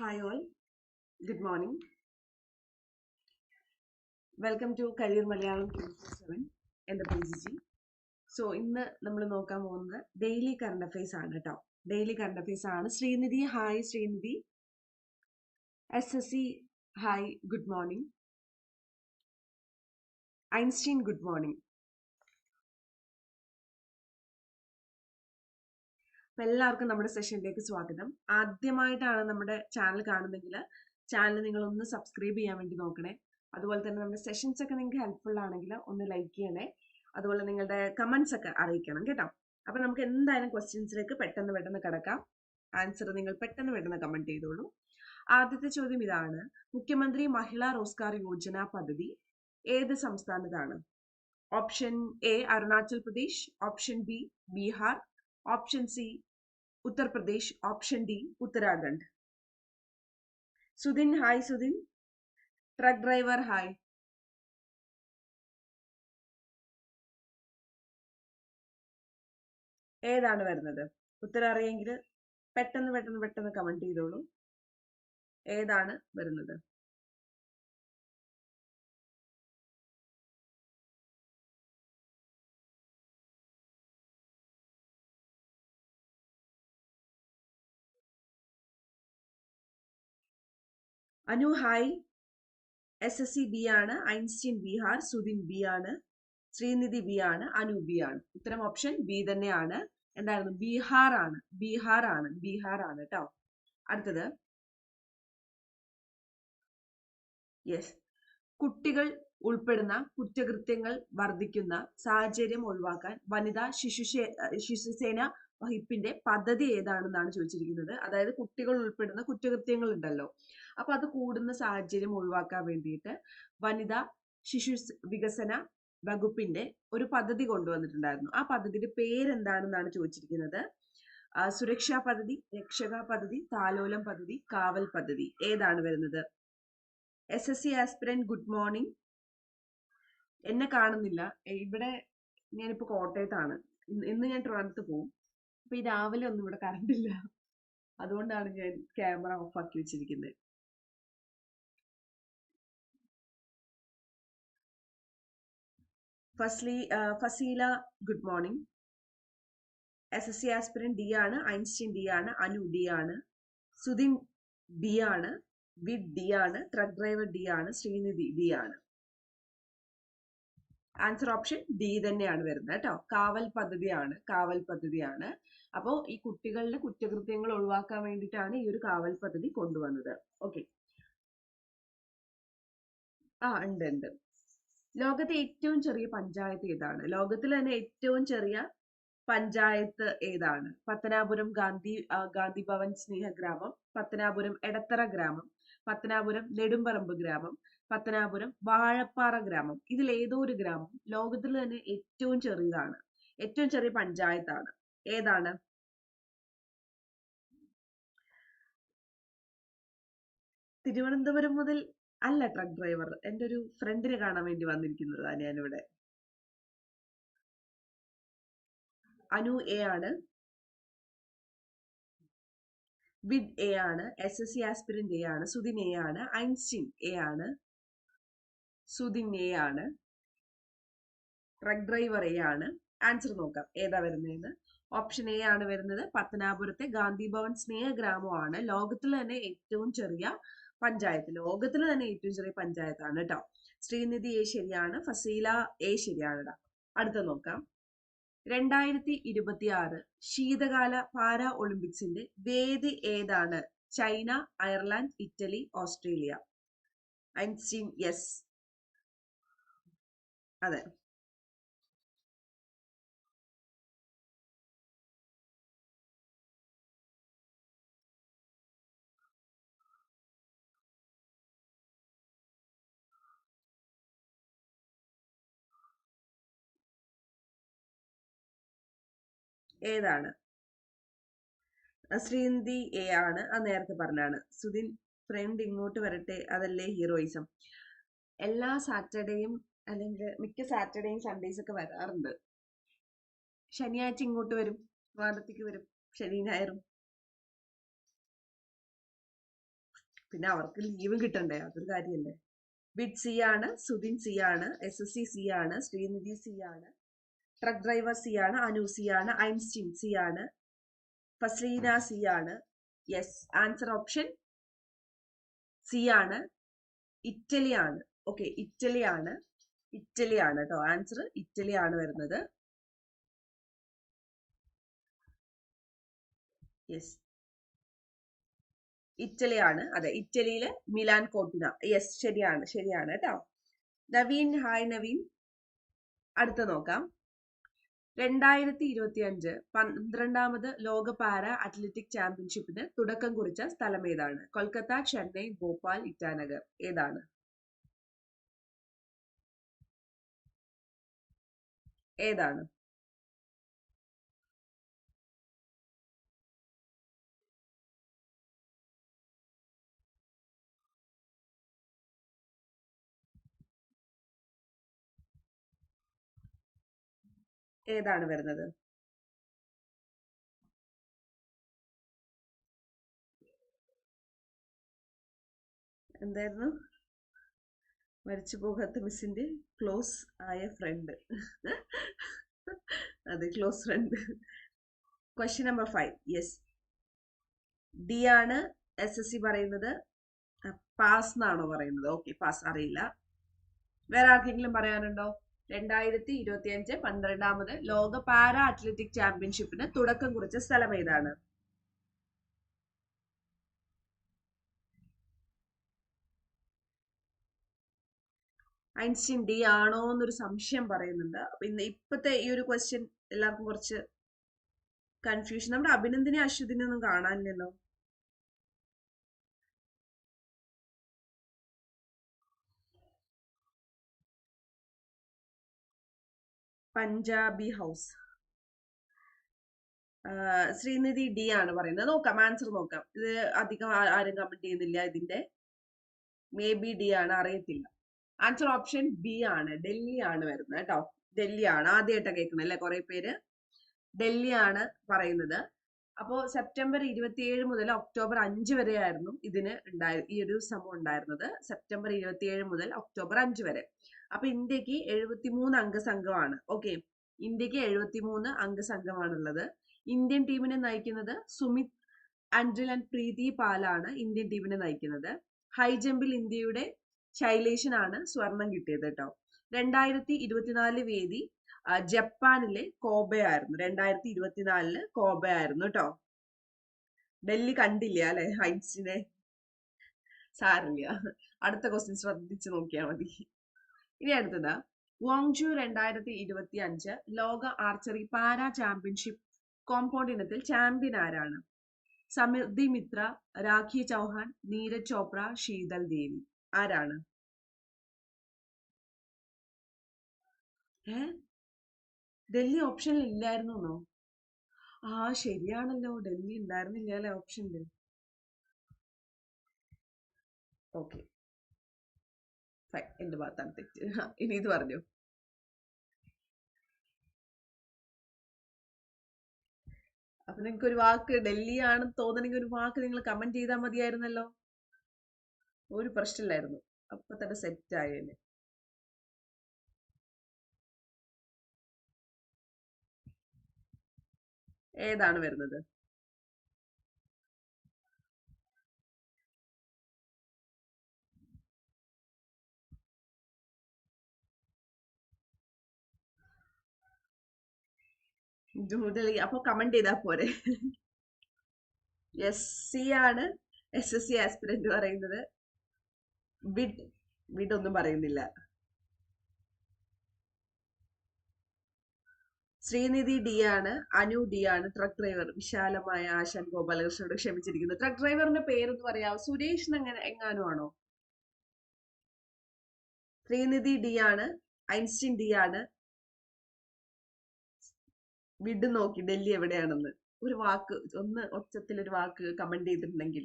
Hi all good morning welcome to career Malayalam seven എന്റെ page so ഇന്ന് നമ്മൾ നോക്കാൻ പോകുന്നത് ഡെയിലി കറണ്ട് അഫയേഴ്സ് ആണ് കേട്ടോ ഡെയിലി കറണ്ട് അഫയേഴ്സ് ആണ്. Srinidhi hi Srinidhi. S S C hi good morning Einstein good morning എല്ലാവർക്കും നമ്മുടെ സെഷനിലേക്ക് സ്വാഗതം. ആദ്യമായിട്ടാണ് നമ്മുടെ ചാനൽ കാണുന്നെങ്കിൽ ചാനൽ നിങ്ങൾ ഒന്ന് സബ്സ്ക്രൈബ് ചെയ്യാൻ വേണ്ടി നോക്കണേ. അതുപോലെ തന്നെ നമ്മുടെ സെഷൻസ് ഒക്കെ നിങ്ങൾക്ക് ഹെൽപ്ഫുൾ ആണെങ്കിൽ ഒന്ന് ലൈക്ക് ചെയ്യണേ. അതുപോലെ നിങ്ങളുടെ കമന്റ്സ് ഒക്കെ അറിയിക്കണം കേട്ടോ. അപ്പം നമുക്ക് എന്തായാലും ക്വസ്റ്റ്യൻസിലേക്ക് പെട്ടെന്ന് പെട്ടെന്ന് കിടക്കാം. ആൻസർ നിങ്ങൾ പെട്ടെന്ന് പെട്ടെന്ന് കമന്റ് ചെയ്തോളൂ. ആദ്യത്തെ ചോദ്യം ഇതാണ്. മുഖ്യമന്ത്രി മഹിളാ റോസ്ഗാർ യോജന പദ്ധതി ഏത് സംസ്ഥാനത്താണ്? Option A Arunachal Pradesh. Option B Bihar. Option C Uttar Pradesh option D Uttarakhand. Sudhin hi Sudhin. Truck driver hi. ഏതാണ് വരുന്നത്? ഉത്തരം അറിയെങ്കിൽ പെട്ടെന്ന് പെട്ടെന്ന് പെട്ടെന്ന് കമന്റ് ചെയ്തോളൂ. ഏതാണ് വരുന്നത്? Anu hi. S S C B ആണ് ഐൻസ്റ്റീൻ ബിഹാർ സുദിൻ ബി ആണ് ശ്രീനിധി ബി ആണ് അനു ബി ആണ്. ഉത്തരം ഓപ്ഷൻ ബി തന്നെയാണ്. എന്തായിരുന്നു? ബീഹാർ ആണ്. ബീഹാർ ആണ്. ബീഹാർ ആണ് കേട്ടോ അടുത്തത്. യെസ് കുട്ടികൾ ഉൾപ്പെടുന്ന കുറ്റകൃത്യങ്ങൾ വർദ്ധിക്കുന്ന സാഹചര്യം ഒഴിവാക്കാൻ വനിതാ ശിശുശേ ശിശുസേന വഹിപ്പിന്റെ പദ്ധതി ഏതാണെന്നാണ് ചോദിച്ചിരിക്കുന്നത്. അതായത് കുട്ടികൾ ഉൾപ്പെടുന്ന കുറ്റകൃത്യങ്ങൾ ഉണ്ടല്ലോ അപ്പൊ അത് കൂടുന്ന സാഹചര്യം ഒഴിവാക്കാൻ വേണ്ടിയിട്ട് വനിതാ ശിശു വികസന വകുപ്പിന്റെ ഒരു പദ്ധതി കൊണ്ടുവന്നിട്ടുണ്ടായിരുന്നു. ആ പദ്ധതിയുടെ പേരെന്താണെന്നാണ് ചോദിച്ചിരിക്കുന്നത്? സുരക്ഷാ പദ്ധതി രക്ഷക പദ്ധതി താലോലം പദ്ധതി കാവൽ പദ്ധതി. ഏതാണ് വരുന്നത്? S S C aspirant good morning എന്നെ കാണുന്നില്ല. ഇവിടെ ഞാനിപ്പോ കോട്ടയത്താണ്. ഇന്ന് ഞാൻ ട്രിവാൻഡ്രത്ത് പോകും അപ്പൊ ഈ രാവിലെ ഒന്നും ഇവിടെ കറണ്ട് ഇല്ല. അതുകൊണ്ടാണ് ഞാൻ ക്യാമറ ആക്കി വെച്ചിരിക്കുന്നത് Fasli Fazila good morning S S C aspirant D ആണ് ഐൻസ്റ്റീൻ ഡി ആണ് അനു ഡി ആണ് സുധിൻ ബി ആണ് വിഡ് ഡി ആണ് ട്രക്ക് ഡ്രൈവർ ഡി ആണ് ശ്രീനിധി ഡി ആണ്. ആൻസർ ഓപ്ഷൻ ഡി തന്നെയാണ് വരുന്നത് കേട്ടോ. കാവൽ പദ്ധതിയാണ് കാവൽ പദ്ധതിയാണ്. അപ്പോൾ ഈ കുട്ടികളുടെ കുറ്റകൃത്യങ്ങൾ ഒഴിവാക്കാൻ വേണ്ടിയിട്ടാണ് ഈ ഒരു കാവൽ പദ്ധതി കൊണ്ടുവന്നത്. ഓക്കെ ആ ഉണ്ട് ഉണ്ട്. ലോകത്തെ ഏറ്റവും ചെറിയ പഞ്ചായത്ത് ഏതാണ്? ലോകത്തിൽ തന്നെ ഏറ്റവും ചെറിയ പഞ്ചായത്ത് ഏതാണ്? പത്തനാപുരം ഗാന്ധി ഗാന്ധി ഭവൻ സ്നേഹഗ്രാമം പത്തനാപുരം എടത്തറ ഗ്രാമം പത്തനാപുരം നെടുമ്പറമ്പ് ഗ്രാമം പത്തനാപുരം വാഴപ്പാറ ഗ്രാമം. ഇതിൽ ഏതോ ഒരു ഗ്രാമം ലോകത്തിൽ തന്നെ ഏറ്റവും ചെറിയതാണ്. ഏറ്റവും ചെറിയ പഞ്ചായത്താണ്. ഏതാണ്? തിരുവനന്തപുരം മുതൽ അല്ല ട്രക്ക് ഡ്രൈവർ എന്റെ ഒരു ഫ്രണ്ടിനെ കാണാൻ വേണ്ടി വന്നിരിക്കുന്നതാണ് ഞാനിവിടെ. അനു എ ആണ്. വിഡ് എ ആണ്. S S C aspirant A ആണ്. സുദിൻ എ ആണ്. ഐൻസ്റ്റീൻ എ ആണ്. സുദിൻ എ ആണ്. ട്രക്ക് ഡ്രൈവർ എ ആണ്. ആൻസർ നോക്കാം. ഏതാ വരുന്നതെന്ന് ഓപ്ഷൻ എ ആണ് വരുന്നത്. പത്തനാപുരത്തെ ഗാന്ധി ഭവൻ സ്നേഹഗ്രാമമാണ് ലോകത്തിൽ തന്നെ ഏറ്റവും ചെറിയ പഞ്ചായത്ത്. ലോകത്തിൽ തന്നെ ഏറ്റവും ചെറിയ പഞ്ചായത്താണ് കേട്ടോ ശ്രീനിധി എ ശരിയാണ്. ഫസീല എ ശരിയാണ് കേട്ടോ അടുത്ത നോക്കാം. രണ്ടായിരത്തി ഇരുപത്തി ആറ് ശീതകാല പാരാ ഒളിമ്പിക്സിന്റെ വേദി ഏതാണ്? China Ireland Italy Australia. Einstein yes. അതെ. ഏതാണ്? ശ്രീനിധി എ ആണ്. ആ നേരത്തെ പറഞ്ഞാണ് സുധിൻ ഫ്രണ്ട് ഇങ്ങോട്ട് വരട്ടെ. അതല്ലേ ഹീറോയിസം എല്ലാ സാറ്റർഡേയും അല്ലെങ്കിൽ മിക്ക സാറ്റർഡേയും സൺഡേസ് ഒക്കെ വരാറുണ്ട്. ശനിയാഴ്ച ഇങ്ങോട്ട് വരും. വാദത്തേക്ക് വരും. ശനി ഞായറും. പിന്നെ അവർക്ക് ലീവും കിട്ടണ്ടേ? അതൊരു കാര്യമല്ലേ ബിഡ് സി ആണ് സുധിൻ സി ആണ് എസ് എസ് സി സി ആണ് ശ്രീനിധി സി ആണ്. ട്രക്ക് ഡ്രൈവർ സി ആണ് അനു സി ആണ് ഐൻസ്റ്റീൻ സി ആണ് ഫസ്ലീന സി ആണ് യെസ് ആൻസർ ഓപ്ഷൻ സി ആണ് ഇറ്റലി ആണ് ഓക്കെ ഇറ്റലി ആണ് ഇറ്റലി ആണ് കേട്ടോ ആൻസർ ഇറ്റലി ആണ് വരുന്നത്. യെസ് ഇറ്റലി ആണ് അതെ ഇറ്റലിയിലെ മിലാൻ കോട്ടിന യെസ് ശരിയാണ് ശരിയാണ് കേട്ടോ നവീൻ ഹായ് നവീൻ. അടുത്ത നോക്കാം. രണ്ടായിരത്തി ഇരുപത്തി അഞ്ച് പന്ത്രണ്ടാമത് ലോക പാര അത്ലറ്റിക് ചാമ്പ്യൻഷിപ്പിന് തുടക്കം കുറിച്ച സ്ഥലം ഏതാണ് കൊൽക്കത്ത ചെന്നൈ ഭോപ്പാൽ ഇറ്റാനഗർ. ഏതാണ്? ഏതാണ്? ഏതാണ് വരുന്നത്? എന്തായിരുന്നു? മരിച്ചു പോകാത്ത മിസ്സിന്റെ ക്ലോസ് ആയ ഫ്രണ്ട്. അതെ close friend. Question number five yes D ആണ് എസ് എസ് സി പറയുന്നത്. പാസ് എന്നാണോ പറയുന്നത്? ഓക്കെ പാസ് അറിയില്ല. വേറെ ആർക്കെങ്കിലും പറയാനുണ്ടോ? രണ്ടായിരത്തി ഇരുപത്തി അഞ്ച് പന്ത്രണ്ടാമത് ലോക പാരാ അത്ലറ്റിക് ചാമ്പ്യൻഷിപ്പിന് തുടക്കം കുറിച്ച സ്ഥലം ഏതാണ്? ഐൻസ്റ്റീൻ ഡി ആണോ എന്നൊരു സംശയം പറയുന്നുണ്ട്. അപ്പൊ ഇന്ന് ഇപ്പത്തെ ഈ ഒരു ക്വസ്റ്റ്യൻ എല്ലാവർക്കും കുറച്ച് കൺഫ്യൂഷൻ നമ്മുടെ അഭിനന്ദിനെ അശ്വതിനെ ഒന്നും കാണാനില്ലല്ലോ. പഞ്ചാബി ഹൗസ്. ശ്രീനിധി ഡി ആണ് പറയുന്നത്. നോക്കാം ആൻസർ നോക്കാം. ഇത് അധികം ആരും കമന്റ് ചെയ്യുന്നില്ല ഇതിന്റെ മേ ബി ഡി ആണ് അറിയത്തില്ല. ആൻസർ ഓപ്ഷൻ ബി ആണ്. ഡൽഹി ആണ് വരുന്നത് കേട്ടോ. ഡൽഹി ആണ്. ആദ്യമായിട്ടാണ് കേൾക്കുന്നത് അല്ലെ കുറെ പേര്? ഡൽഹി ആണ് പറയുന്നത്. അപ്പോൾ സെപ്റ്റംബർ ഇരുപത്തിയേഴ് മുതൽ ഒക്ടോബർ അഞ്ച് വരെയായിരുന്നു ഇതിന് ഉണ്ടായി ഈ ഒരു സംഭവം ഉണ്ടായിരുന്നത്. സെപ്റ്റംബർ ഇരുപത്തിയേഴ് മുതൽ ഒക്ടോബർ അഞ്ച് വരെ. അപ്പൊ ഇന്ത്യയ്ക്ക് എഴുപത്തിമൂന്ന് മൂന്ന് അംഗസംഘമാണ്. ഓക്കെ ഇന്ത്യയ്ക്ക് എഴുപത്തിമൂന്ന് മൂന്ന് അംഗസംഘമാണുള്ളത്. ഇന്ത്യൻ ടീമിനെ നയിക്കുന്നത് സുമിത് ആൻഡ്രിൽ ആൻഡ് പ്രീതി പാലാണ് ഇന്ത്യൻ ടീമിനെ നയിക്കുന്നത്. ഹൈ ജമ്പിൽ ഇന്ത്യയുടെ ശൈലേഷനാണ് സ്വർണം കിട്ടിയത് കേട്ടോ. രണ്ടായിരത്തി ഇരുപത്തിനാല് വേദി ജപ്പാനിലെ കോബയായിരുന്നു രണ്ടായിരത്തി ഇരുപത്തിനാലിൽ കോബയായിരുന്നു കേട്ടോ. ഡൽഹി കണ്ടില്ല അല്ലെ? ഹൈസിനെ സാരില്ല അടുത്ത ക്വസ്റ്റ്യൻ ശ്രദ്ധിച്ചു നോക്കിയാൽ മതി. ഇനി അടുത്തത്. വോങ്ജു രണ്ടായിരത്തി ഇരുപത്തി അഞ്ച് ലോക ആർച്ചറി പാരാ ചാമ്പ്യൻഷിപ്പ് കോമ്പൗണ്ട് ഇനത്തിൽ ചാമ്പ്യൻ ആരാണ്? സമൃദ്ധി മിത്ര രാഖി ചൗഹാൻ നീരജ് ചോപ്ര ശീതൽ ദേവി. ആരാണ്? ഏ? ഡൽഹി ഓപ്ഷനിൽ ഇല്ലായിരുന്നോ ആ ശരിയാണല്ലോ. ഡൽഹി ഉണ്ടായിരുന്നില്ല അല്ലെ ഓപ്ഷനിൽ ഓക്കെ എന്റെ ഭാഗത്താണ് തെറ്റ്. ഇനി ഇത് പറഞ്ഞു. അപ്പൊ നിങ്ങൾക്ക് ഒരു വാക്ക് ഡൽഹി ആണെന്ന് തോന്നണമെങ്കിൽ ഒരു വാക്ക് നിങ്ങൾ കമന്റ് ചെയ്താൽ മതിയായിരുന്നല്ലോ? ഒരു പ്രശ്നമില്ലായിരുന്നു. അപ്പൊ തന്നെ സെറ്റ് ആയേനെ. ഏതാണ് വരുന്നത്? ന്യൂഡൽഹി അപ്പൊ കമന്റ് ചെയ്താൽ പോരെ. എസ് സി ആണ് എസ് എസ് സി ആസ്പിരന്റ് പറയുന്നത്. ബിഡ് വിഡ് ഒന്നും പറയുന്നില്ല. ശ്രീനിധി ഡി ആണ് അനു ഡി ആണ് ട്രക്ക് ഡ്രൈവർ വിശാലമായ ആശാൻ ഗോപാലകൃഷ്ണനോട് ക്ഷമിച്ചിരിക്കുന്നു. ട്രക്ക് ഡ്രൈവറിന്റെ പേരെന്ന് പറയാമോ സുരേഷ് എങ്ങനെ എങ്ങാനും ആണോ? ശ്രീനിധി ഡി ആണ് ഐൻസ്റ്റീൻ ഡി ആണ് വിഡ് നോക്കി ഡൽഹി എവിടെയാണെന്ന്. ഒരു വാക്ക് ഒന്ന് ഒച്ചത്തിൽ ഒരു വാക്ക് കമന്റ് ചെയ്തിട്ടുണ്ടെങ്കിൽ.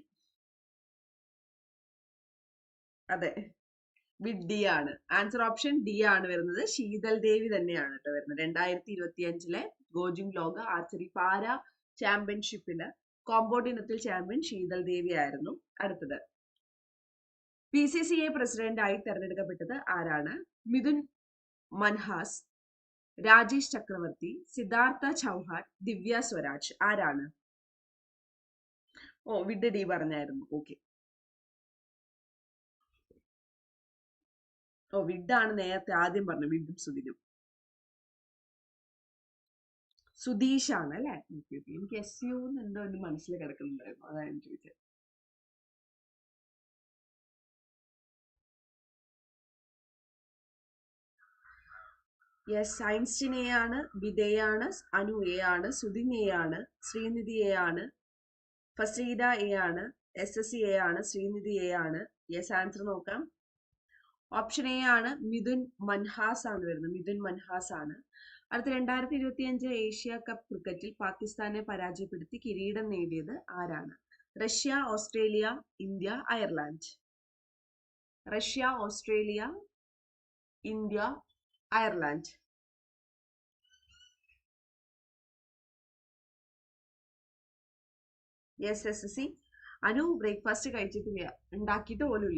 അതെ. വിഡ് ഡി ആണ്. ആൻസർ ഓപ്ഷൻ ഡി ആണ് വരുന്നത്. ശീതൽ ദേവി തന്നെയാണ് കേട്ടോ വരുന്നത്. രണ്ടായിരത്തി ഇരുപത്തി അഞ്ചിലെ ഗോജിംഗ് ലോക ആർച്ചറി പാര ചാമ്പ്യൻഷിപ്പിൽ കോമ്പൗണ്ട് ഇനത്തിൽ ചാമ്പ്യൻ ശീതൽ ദേവി ആയിരുന്നു അടുത്തത്. പി സി സി എ പ്രസിഡന്റായി തെരഞ്ഞെടുക്കപ്പെട്ടത് ആരാണ്? മിഥുൻ മൻഹാസ് രാജേഷ് ചക്രവർത്തി സിദ്ധാർത്ഥ ചൗഹാൻ ദിവ്യ സ്വരാജ്. ആരാണ്? ഓ വിഡ് ഡി പറഞ്ഞായിരുന്നു. ഓക്കെ. ഓ വിഡാണ് നേരത്തെ ആദ്യം പറഞ്ഞു വിഡും സുധിനും. സുധീഷാണ് അല്ലെ? എനിക്ക് എസ് യു എന്തോ എന്റെ മനസ്സിൽ കിടക്കുന്നുണ്ടായിരുന്നു. അതാണ് ചോദിച്ചത്. യെസ് ഐൻസ്റ്റീൻ എ ആണ് സുധിനെയാണ് ശ്രീനിധിയെയാണ് ഫസീദ എ ആണ് എസ് എസ് സി എ ആണ് ശ്രീനിധി എ ആണ്. യെസ് ആൻസർ നോക്കാം. ഓപ്ഷൻ എ ആണ് മിഥുൻ മൻഹാസ് ആണ് വരുന്നത്. മിഥുൻ മൻഹാസ് ആണ്. അടുത്ത രണ്ടായിരത്തി ഇരുപത്തി അഞ്ച് ഏഷ്യ കപ്പ് ക്രിക്കറ്റിൽ പാകിസ്ഥാനെ പരാജയപ്പെടുത്തി കിരീടം നേടിയത് ആരാണ്? Russia Australia India Ireland. Russia Australia India Ireland yes S C Anu breakfast കഴിച്ചിട്ടില്ല. ഉണ്ടാക്കിയിട്ട് പോലും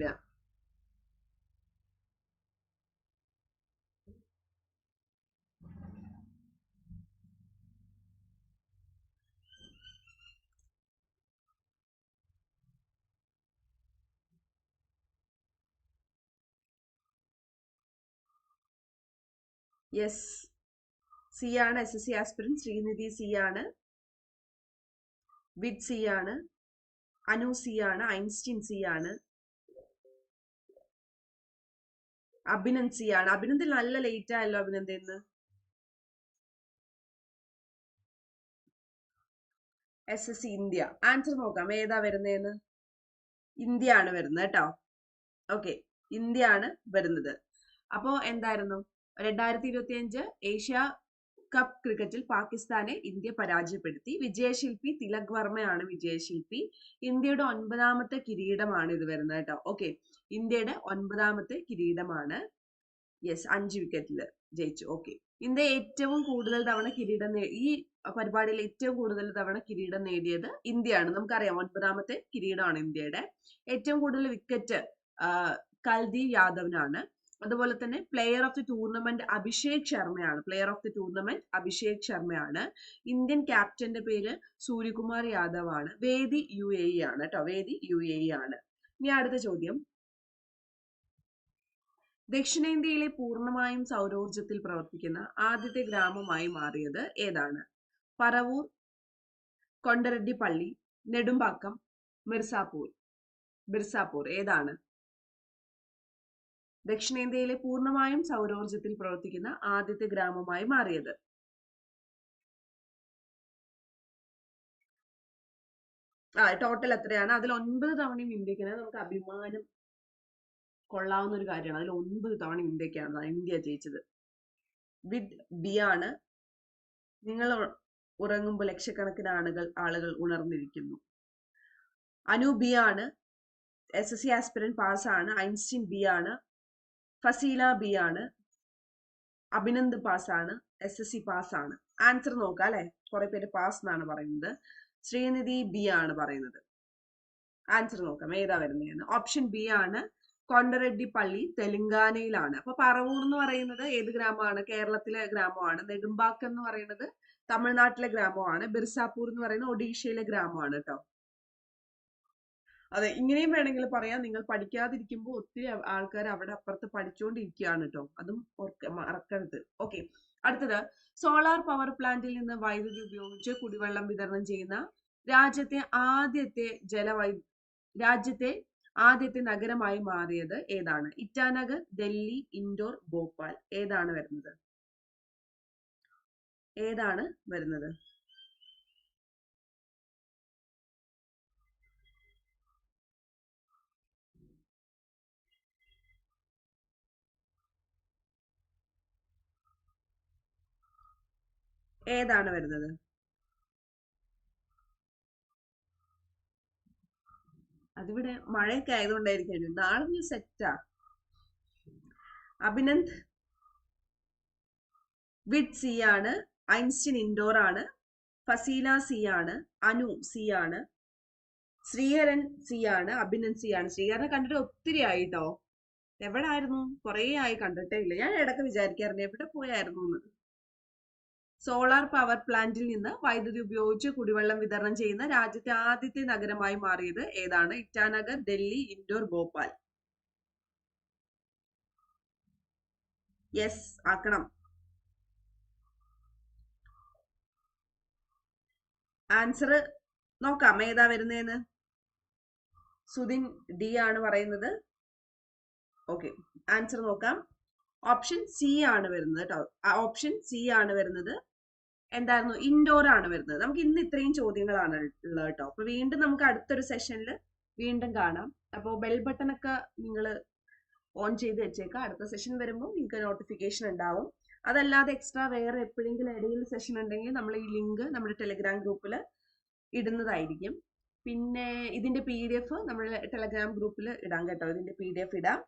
യെസ് സി ആണ് S S C aspirant Srinidhi C ആണ്. വിഡ് സി ആണ്. അനു സി ആണ്. ഐൻസ്റ്റീൻ സി ആണ്. അഭിനന്ദ് സി ആണ്. അഭിനന്ദിൽ നല്ല ലേറ്റ് ആയല്ലോ അഭിനന്ദ് ഇന്ന് S S C India answer നോക്കാം. ഏതാ വരുന്നതെന്ന് ഇന്ത്യ ആണ് വരുന്നത് കേട്ടോ. ഓക്കെ ഇന്ത്യ ആണ് വരുന്നത്. അപ്പോ എന്തായിരുന്നു? രണ്ടായിരത്തി ഇരുപത്തി അഞ്ച് ഏഷ്യ കപ്പ് ക്രിക്കറ്റിൽ പാകിസ്ഥാനെ ഇന്ത്യ പരാജയപ്പെടുത്തി. വിജയശില്പി തിലക് വർമ്മയാണ് വിജയശില്പി ഇന്ത്യയുടെ ഒൻപതാമത്തെ കിരീടമാണ് ഇത് വരുന്നത് കേട്ടോ. ഓക്കെ ഇന്ത്യയുടെ ഒൻപതാമത്തെ കിരീടമാണ്. യെസ് അഞ്ച് വിക്കറ്റിൽ ജയിച്ചു. ഓക്കെ ഇന്ത്യ ഏറ്റവും കൂടുതൽ തവണ കിരീടം ഈ പരിപാടിയിൽ ഏറ്റവും കൂടുതൽ തവണ കിരീടം നേടിയത് ഇന്ത്യയാണ്. നമുക്കറിയാം ഒൻപതാമത്തെ കിരീടമാണ് ഇന്ത്യയുടെ. ഏറ്റവും കൂടുതൽ വിക്കറ്റ് കൽദീപ് യാദവിനാണ്. അതുപോലെ തന്നെ player of the tournament Abhishek ശർമ്മയാണ്. Player of the tournament Abhishek ശർമ്മയാണ്. ഇന്ത്യൻ ക്യാപ്റ്റന്റെ പേര് സൂര്യകുമാർ യാദവ് ആണ്. വേദി യു എ ആണ് കേട്ടോ. വേദി യു എ ആണ്. ഇനി അടുത്ത ചോദ്യം. ദക്ഷിണേന്ത്യയിലെ പൂർണമായും സൗരോർജത്തിൽ പ്രവർത്തിക്കുന്ന ആദ്യത്തെ ഗ്രാമമായി മാറിയത് ഏതാണ്? പറവൂർ കൊണ്ടറെഡ്ഡിപ്പള്ളി നെടുമ്പാക്കം മിർസാപൂർ. മിർസാപൂർ ഏതാണ്? ദക്ഷിണേന്ത്യയിലെ പൂർണമായും സൗരോർജത്തിൽ പ്രവർത്തിക്കുന്ന ആദ്യത്തെ ഗ്രാമമായി മാറിയത്. ആ ടോട്ടൽ എത്രയാണ്? അതിൽ ഒൻപത് തവണയും ഇന്ത്യക്കാണ്. നമുക്ക് അഭിമാനം കൊള്ളാവുന്ന ഒരു കാര്യമാണ്. അതിൽ ഒൻപത് തവണ ഇന്ത്യക്കാണ് ഇന്ത്യ ജയിച്ചത്. വിഡ് ബി ആണ് നിങ്ങൾ ഉറങ്ങുമ്പോൾ ലക്ഷക്കണക്കിന് ആളുകൾ ആളുകൾ ഉണർന്നിരിക്കുന്നു. അനു ബി ആണ് S S C aspirant pass ആണ്. ഐൻസ്റ്റീൻ ബി ആണ് ഫസീല ബി ആണ്. അഭിനന്ദ് പാസ് ആണ്. എസ് എസ് സി പാസ് ആണ്. ആൻസർ നോക്കാം അല്ലെ? കുറെ പേര് പാസ് എന്നാണ് പറയുന്നത്. ശ്രീനിധി ബി ആണ് പറയുന്നത്. ആൻസർ നോക്കാം. ഏതാ വരുന്നതെന്ന് ഓപ്ഷൻ ബി ആണ്. കൊണ്ടറെഡ്ഡി പള്ളി തെലുങ്കാനയിലാണ്. അപ്പൊ പറവൂർ എന്ന് പറയുന്നത് ഏത് ഗ്രാമമാണ്? കേരളത്തിലെ ഗ്രാമമാണ്. നെടുമ്പാക്കം എന്ന് പറയുന്നത് തമിഴ്നാട്ടിലെ ഗ്രാമമാണ്. ബിർസാപൂർ എന്ന് പറയുന്നത് ഒഡീഷയിലെ ഗ്രാമമാണ് കേട്ടോ. അതെ ഇങ്ങനെയും വേണമെങ്കിൽ പറയാം. നിങ്ങൾ പഠിക്കാതിരിക്കുമ്പോൾ ഒത്തിരി ആൾക്കാർ അവിടെ അപ്പുറത്ത് പഠിച്ചുകൊണ്ടിരിക്കുകയാണ് കേട്ടോ അതും മറക്കരുത്. ഓക്കെ. അടുത്തത് സോളാർ പവർ പ്ലാന്റിൽ നിന്ന് വൈദ്യുതി ഉപയോഗിച്ച് കുടിവെള്ളം വിതരണം ചെയ്യുന്ന രാജ്യത്തെ ആദ്യത്തെ ജലവൈ രാജ്യത്തെ ആദ്യത്തെ നഗരമായി മാറിയത് ഏതാണ്? ഇറ്റാനഗർ ഡൽഹി ഇൻഡോർ ഭോപ്പാൽ. ഏതാണ് വരുന്നത്? ഏതാണ് വരുന്നത്? ഏതാണ് വരുന്നത്? അതിവിടെ മഴയൊക്കെ ആയതുകൊണ്ടായിരിക്കും നാളെ നീ സെറ്റാ അഭിനന്ദ് വിഡ് സി ആണ് ഐൻസ്റ്റീൻ ഇൻഡോർ ആണ് ഫസീല സി ആണ് അനു സി ആണ് ശ്രീഹരൻ സി ആണ് അഭിനന്ദ് സി ആണ്. ശ്രീഹരനെ കണ്ടിട്ട് ഒത്തിരി ആയിട്ടോ? എവിടെ ആയിരുന്നു കുറേ ആയി കണ്ടിട്ടേ ഇല്ല. ഞാൻ ഇടയ്ക്ക് വിചാരിക്കാറുണ്ട്. എവിടെ പോയായിരുന്നു എന്ന്. സോളാർ പവർ പ്ലാന്റിൽ നിന്ന് വൈദ്യുതി ഉപയോഗിച്ച് കുടിവെള്ളം വിതരണം ചെയ്യുന്ന രാജ്യത്തെ ആദ്യത്തെ നഗരമായി മാറിയത് ഏതാണ്? ഇറ്റാനഗർ ഡൽഹി ഇൻഡോർ ഭോപ്പാൽ. യെസ് ആക്കണം. ആൻസർ നോക്കാം. ഏതാ വരുന്നതെന്ന് സുദിൻ ഡി ആണ് പറയുന്നത്. ഓക്കെ ആൻസർ നോക്കാം. ഓപ്ഷൻ സി ആണ് വരുന്നത് കേട്ടോ. ഓപ്ഷൻ സി ആണ് വരുന്നത്. എന്തായിരുന്നു? ഇൻഡോർ ആണ് വരുന്നത്. നമുക്ക് ഇന്ന് ഇത്രയും ചോദ്യങ്ങളാണ് ഉള്ളത് കേട്ടോ. അപ്പൊ വീണ്ടും നമുക്ക് അടുത്തൊരു സെഷനിൽ വീണ്ടും കാണാം. അപ്പോൾ ബെൽ ബട്ടൺ ഒക്കെ നിങ്ങൾ ഓൺ ചെയ്ത് വെച്ചേക്കാം അടുത്ത സെഷൻ വരുമ്പോൾ നിങ്ങൾക്ക് നോട്ടിഫിക്കേഷൻ ഉണ്ടാവും. അതല്ലാതെ എക്സ്ട്രാ വേറെ എപ്പോഴെങ്കിലും ഇടയിൽ സെഷൻ ഉണ്ടെങ്കിൽ നമ്മൾ ഈ ലിങ്ക് നമ്മുടെ ടെലിഗ്രാം ഗ്രൂപ്പിൽ ഇടുന്നതായിരിക്കും. പിന്നെ ഇതിന്റെ പി ഡി എഫ് നമ്മൾ ടെലഗ്രാം ഗ്രൂപ്പിൽ ഇടാം കേട്ടോ. ഇതിന്റെ പി ഡി എഫ് ഇടാം.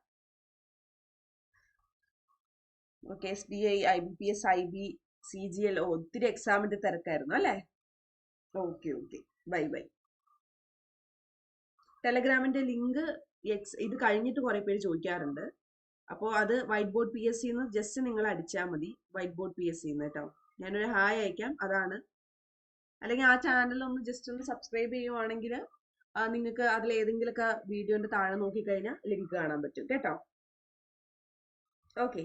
Okay S B I I B P S I B C G L ഒത്തിരി എക്സാമിന്റെ തിരക്കായിരുന്നു അല്ലേ? ഓക്കെ ഓക്കെ ബൈ ബൈ ടെലഗ്രാമിന്റെ ലിങ്ക് എക്സ് ഇത് കഴിഞ്ഞിട്ട് കുറെ പേര് ചോദിക്കാറുണ്ട്. അപ്പോൾ അത് വൈറ്റ് ബോർഡ് പി എസ് സിന്ന് ജസ്റ്റ് നിങ്ങൾ അടിച്ചാൽ മതി വൈറ്റ് ബോർഡ് പി എസ് സിന്ന് കേട്ടോ. ഞാനൊരു ഹായ് അയക്കാം അതാണ്. അല്ലെങ്കിൽ ആ ചാനൽ ഒന്ന് ജസ്റ്റ് ഒന്ന് സബ്സ്ക്രൈബ് ചെയ്യുവാണെങ്കിൽ നിങ്ങൾക്ക് അതിൽ ഏതെങ്കിലുമൊക്കെ വീഡിയോന്റെ താഴെ നോക്കിക്കഴിഞ്ഞാൽ ലിങ്ക് കാണാൻ പറ്റും കേട്ടോ. ഓക്കെ